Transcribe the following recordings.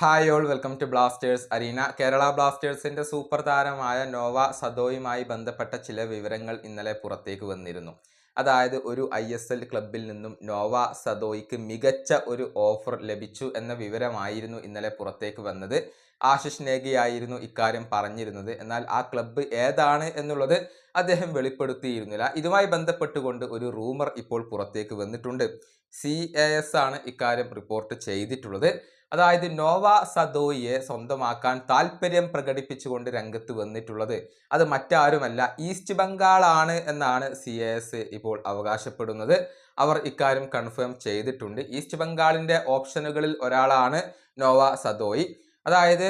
Hi all welcome to Blasters arena Kerala ബ്ലാസ്റ്റേഴ്സിന്റെ super താരമായ Nova സദോയുമായി ബന്ധപ്പെട്ട ചില വിവരങ്ങൾ ഇന്നലെ പുറത്തേക്ക് വന്നിരുന്നു. അതായത് ഒരു ഐ എസ് എൽ ക്ലബിൽ നിന്നും നോവ സദോയ്ക്ക് മികച്ച ഒരു ഓഫർ ലഭിച്ചു എന്ന വിവരമായിരുന്നു ഇന്നലെ പുറത്തേക്ക് വന്നത്. ആശിഷ് നേഗിയായിരുന്നു ഇക്കാര്യം പറഞ്ഞിരുന്നത്. എന്നാൽ ആ ക്ലബ്ബ് ഏതാണ് എന്നുള്ളത് അദ്ദേഹം വെളിപ്പെടുത്തിയിരുന്നില്ല. ഇതുമായി ബന്ധപ്പെട്ടുകൊണ്ട് ഒരു റൂമർ ഇപ്പോൾ പുറത്തേക്ക് വന്നിട്ടുണ്ട്. സി എ എസ് ആണ് ഇക്കാര്യം റിപ്പോർട്ട് ചെയ്തിട്ടുള്ളത്. അതായത് നോവ സദോയിയെ സ്വന്തമാക്കാൻ താല്പര്യം പ്രകടിപ്പിച്ചുകൊണ്ട് രംഗത്ത് വന്നിട്ടുള്ളത്. അത് മറ്റാരുമല്ല ഈസ്റ്റ് ബംഗാളാണ് എന്നാണ് സി എ എസ് ഇപ്പോൾ അവകാശപ്പെടുന്നത്. അവർ ഇക്കാര്യം കൺഫേം ചെയ്തിട്ടുണ്ട്. ഈസ്റ്റ് ബംഗാളിന്റെ ഓപ്ഷനുകളിൽ ഒരാളാണ് നോവ സദോയി. അതായത്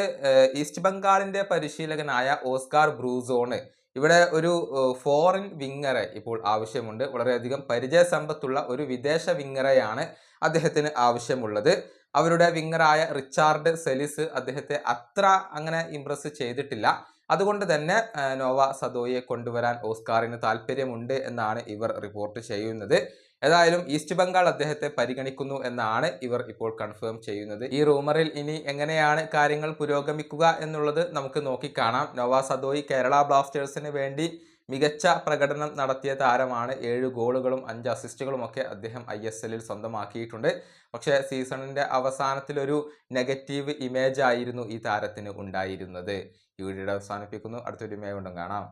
ഈസ്റ്റ് ബംഗാളിന്റെ പരിശീലകനായ ഓസ്കാർ ബ്രൂസോണ്. ഇവിടെ ഒരു ഫോറിൻ വിങ്ങറെ ഇപ്പോൾ ആവശ്യമുണ്ട്. വളരെയധികം പരിചയസമ്പത്തുള്ള ഒരു വിദേശ വിങ്ങറെയാണ് അദ്ദേഹത്തിന് ആവശ്യമുള്ളത്. അവരുടെ വിങ്ങറായ റിച്ചാർഡ് സെലിസ് അദ്ദേഹത്തെ അത്ര അങ്ങനെ ഇംപ്രസ് ചെയ്തിട്ടില്ല. അതുകൊണ്ട് തന്നെ നോവ സദോയെ കൊണ്ടുവരാൻ ഓസ്കാറിന് താല്പര്യമുണ്ട് എന്നാണ് ഇവർ റിപ്പോർട്ട് ചെയ്യുന്നത്. ഏതായാലും ഈസ്റ്റ് ബംഗാൾ അദ്ദേഹത്തെ പരിഗണിക്കുന്നു എന്നാണ് ഇവർ ഇപ്പോൾ കൺഫേം ചെയ്യുന്നത്. ഈ റൂമറിൽ ഇനി എങ്ങനെയാണ് കാര്യങ്ങൾ പുരോഗമിക്കുക എന്നുള്ളത് നമുക്ക് നോക്കിക്കാണാം. നോവ സദോയി കേരള ബ്ലാസ്റ്റേഴ്സിന് വേണ്ടി മികച്ച പ്രകടനം നടത്തിയ താരമാണ്. ഏഴ് ഗോളുകളും അഞ്ച് അസിസ്റ്റുകളും ഒക്കെ അദ്ദേഹം ഐ എസ് എല്ലിൽ സ്വന്തമാക്കിയിട്ടുണ്ട്. പക്ഷേ സീസണിന്റെ അവസാനത്തിലൊരു നെഗറ്റീവ് ഇമേജ് ആയിരുന്നു ഈ താരത്തിന് ഉണ്ടായിരുന്നത്. ഈ വീഡിയോ അവസാനിപ്പിക്കുന്നു. അടുത്തൊരു ഇമേജ് കൊണ്ടും കാണാം.